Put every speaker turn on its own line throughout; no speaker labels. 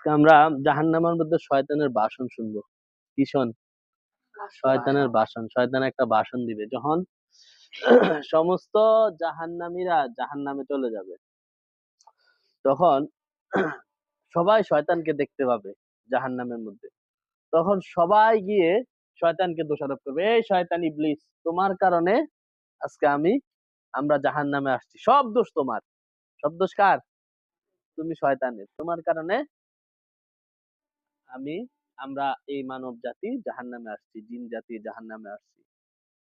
আজকে আমরা জাহান্নামের মধ্যে শয়তানের ভাষণ শুনব। কি শোন? শয়তানের ভাষণ শয়তান একটা ভাষণ দিবে যখন সমস্ত জাহান্নামীরা জাহান্নামে চলে যাবে। তখন সবাই শয়তানকে দেখতে পাবে জাহান্নামের মধ্যে। তখন সবাই গিয়ে শয়তানকে দোষারোপ করবে এই শয়তান ইবলিস তোমার কারণে আজকে আমি আমরা জাহান্নামে আসছি। সব দোষ তোমার। সব দোষ কার? তুমি শয়তানের। তোমার কারণে আমি, আমরা এই মানব জাতি জাহান নামে আসছি, জিন জাতি জাহান নামে আসছি।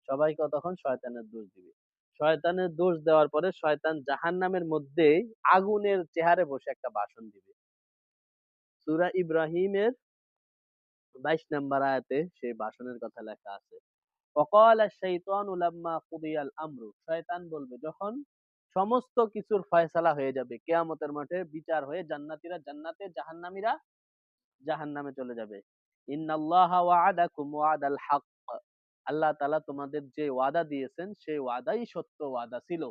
সবাইকে তখন শয়তানের দোষ দিবে। শয়তানের দোষ দেওয়ার পরে শয়তান জাহান নামের মধ্যে আগুনের চেহারে বসে একটা বাসন দিবে। সুরা ইব্রাহিমের বাইশ নাম্বার আয়াতে সেই বাসনের কথা লেখা আছে। অকাল শৈতান উলাম্মা কুদিয়াল আমরু। শয়তান বলবে, যখন সমস্ত কিছুর ফয়সালা হয়ে যাবে, কেয়ামতের মাঠে বিচার হয়ে জান্নাতিরা জান্নাতে, জাহান্নামীরা জাহান্নামে চলে যাবে। আল্লাহ তাআলা তোমাদের যে ওয়াদা দিয়েছেন, সেই ওয়াদাই সত্য ওয়াদা ছিল।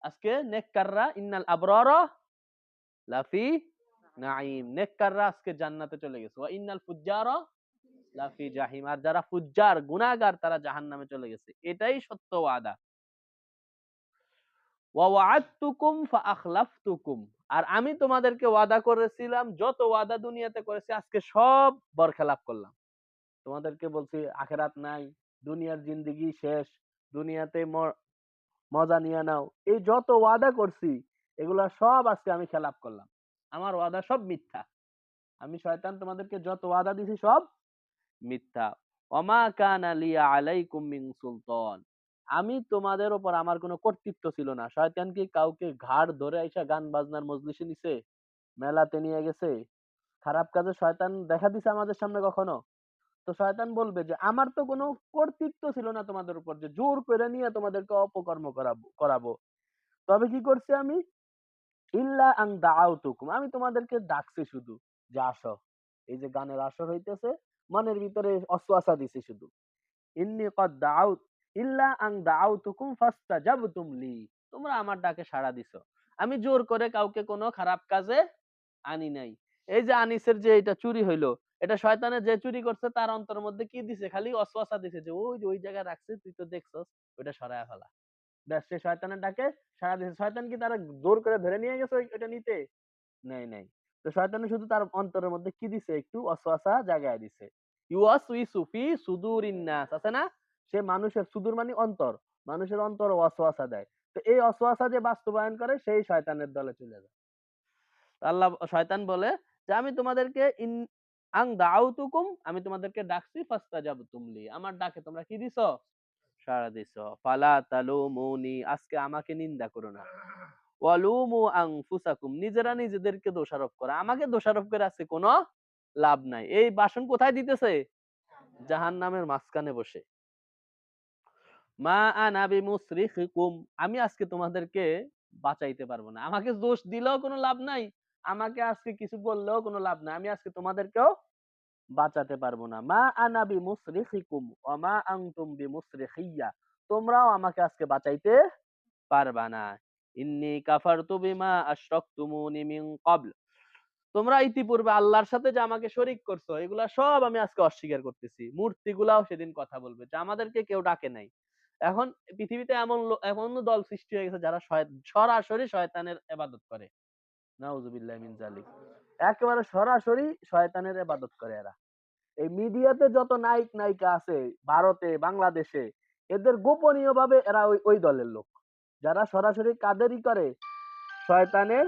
আজকে নেককাররা, ইন্নাল আবরারা লাফি নাঈম। নেককাররা আজকে জান্নাতে চলে গেছে। ওয়া ইন্নাল ফুজ্জারা লাফি জাহিম। আর যারা ফুজ্জার, গুনাহগার, তারা জাহান্নামে চলে গেছে। এটাই সত্য ওয়াদা। ওয়া ওয়া'আদতুকুম ফাআখলাফতুকুম। আর আমি তোমাদেরকে ওয়াদা করেছিলাম, যত ওয়াদা দুনিয়াতে করেছি, আজকে সব বরখেলাপ করলাম। তোমাদেরকে বলছি, আখেরাত নাই, দুনিয়ার জিন্দেগি শেষ, দুনিয়াতে মজা নিয়ে নাও। এই যত ওয়াদা করছি, এগুলা সব আজকে আমি খেলাপ করলাম। আমার ওয়াদা সব মিথ্যা। আমি শয়তান, তোমাদেরকে যত ওয়াদা দিছি সব মিথ্যা। অমা কানা লিয়া আলাইকুম মিন সুলতান। আমি তোমাদের উপর আমার কোনো কর্তৃত্ব ছিল না। শয়তান কি কাউকে ঘাড় ধরে আইসা গান বাজনার মজলিসে নিছে? মেলাতে নিয়ে গেছে? খারাপ কাজে শয়তান দেখা দিছে আমাদের সামনে কখনো? তো শয়তান বলবে যে, আমার তো কোনো কর্তৃত্ব ছিল না তোমাদের উপর যে জোর করে নিয়ে তোমাদেরকে অপকর্ম করাবো করাবো। তবে কি করছি আমি? ইল্লা আং দাআউতুকুম। আমি তোমাদেরকে ডাকছি শুধু, যে আসো। এই যে গানের আসর হইতেছে, মনের ভিতরে অসওয়াসা দিছি শুধু। ইন্নি কদ দাআউত ইল্লা আং দাআউতুকুম ফাস্তাজাবতুম লি। তোমরা আমার ডাকে সাড়া দিছো। আমি জোর করে কাউকে কোনো খারাপ কাজে আনি নাই। এই যে আনিসের যে এটা চুরি হইল, এটা শয়তানের যে চুরি করছে, তার অন্তরের মধ্যে কি দিছে? খালি অসওয়াসা দিছে যে, ওই যে ওই জায়গায় রাখছে, তুই তো দেখছস ওটা সরায় ফেলা। ব্যাস, সে শয়তানের ডাকে সাড়া দিছে। শয়তান কি তারা জোর করে ধরে নিয়ে গেছে ওই- ওটা নিতে? নাই নাই। তো শয়তানে শুধু তার অন্তরের মধ্যে কি দিছে? একটু অসওয়াসা জাগায় দিছে। ইউয়াসউইসু ফি সুদুরিন নাস, আছে না? সে মানুষের সুদূর মানে অন্তর, মানুষের অন্তর অসওয়াসা দেয়। তো এই অসওয়াসা যে বাস্তবায়ন করে, সেই শয়তানের দলে চলে যায়। আল্লাহ শয়তান বলে যে, আমি তোমাদেরকে ইন আং দাউতুকুম, আমি তোমাদেরকে ডাকছি ফাস্তাজাবতুম লি আমার ডাকে তোমরা কি দিছো? সাড়া দিছো। ফালা তালুমুনি, আজকে আমাকে নিন্দা করো না। ওয়ালুমু আনফুসাকুম নিজেরা নিজেদেরকে দোষারোপ করো। আমাকে দোষারোপ করে আছে কোনো লাভ নাই। এই বাসন কোথায় দিতেছে? জাহান্নামের মাঝখানে বসে। মা আনা বিমুসরিখিকুম, আমি আজকে তোমাদেরকে বাঁচাইতে পারব না। আমাকে দোষ দিলেও কোনো লাভ নাই, আমাকে আজকে কিছু বললেও কোনো লাভ নাই, আমি আজকে তোমাদেরকেও বাঁচাতে পারব না। মা আনা বিমুসরিখিকুম ওয়া মা আনতুম বিমুসরিখিয়া, তোমরাও আমাকে আজকে বাঁচাইতে পারবা না। ইন্নী কাফারতু বিমা আশরাকতুমুনি মিন ক্বাবল। তোমরা ইতিপূর্বে আল্লাহর সাথে যে আমাকে শরিক করছ, এগুলা সব আমি আজকে অস্বীকার করতেছি। মূর্তিগুলাও সেদিন কথা বলবে, যে আমাদেরকে কেউ ডাকে নাই। এখন পৃথিবীতে এমন এমন দল সৃষ্টি হয়ে গেছে যারা সরাসরি শয়তানের এবাদত করে। নাউজুবিল্লাহ মিন জালিক একেবারে সরাসরি শয়তানের ইবাদত করে এরা। এই মিডিয়াতে যত নায়ক, নায়িকা আছে ভারতে, বাংলাদেশে, এদের গোপনীয় ভাবে এরা ওই ওই দলের লোক। যারা সরাসরি কাদেরই করে, শয়তানের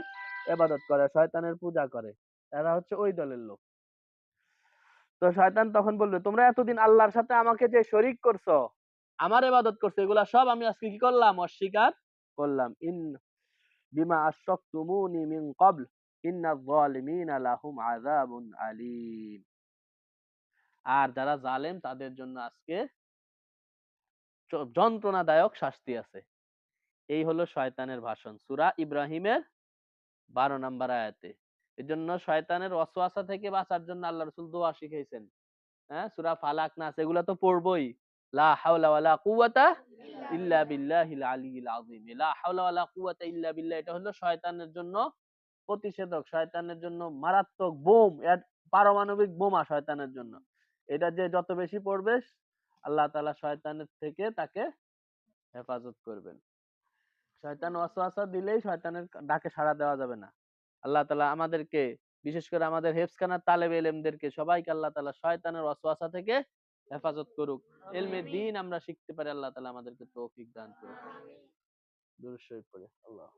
এবাদত করে, শয়তানের পূজা করে, এরা হচ্ছে ওই দলের লোক। তো শয়তান তখন বলল, তোমরা এতদিন আল্লাহর সাথে আমাকে যে শরিক করছ আমার এবাদত করছ, এগুলা সব আমি আজকে কি করলাম? অস্বীকার করলাম। ইন বিমা আশরাকতুমুনি মিন ক্বাবল ইন্নায যালিমিনা লাহুম আযাবুন আলীম। আর যারা জালেম, তাদের জন্য আজকে যন্ত্রণাদায়ক শাস্তি আছে। এই হলো শয়তানের ভাষণ। সূরা ইব্রাহিমের বারো নাম্বার আয়াতে। এই জন্য শয়তানের ওয়াসওয়াসা থেকে বাঁচার জন্য আল্লাহ রসুল দোয়া শিখাইছেন। হ্যাঁ? সূরা ফালাক নাস, এগুলা তো পড়বই। প্রতিষেধক, শয়তানের জন্য মারাত্মক বোম পারমাণবিক বোমা শয়তানের জন্য। এটা যে যত বেশি পড়বে, আল্লাহ শয়তানের থেকে তাকে হেফাজত করবেন। শয়তান ওয়াসওয়াসা দিলেই শয়তানের ডাকে সাড়া দেওয়া যাবে না। আল্লাহ তাআলা আমাদেরকে, বিশেষ করে আমাদের হেফসখানার তালেব এলেমদেরকে সবাইকে আল্লাহ তাআলা শয়তানের ওয়াসওয়াসা থেকে হেফাজত করুক। এলমে দিন আমরা শিখতে পারি আল্লাহ তালা আমাদেরকে তৌফিক দান করুক। দুরূদ শরীফ পড়ে আল্লাহ।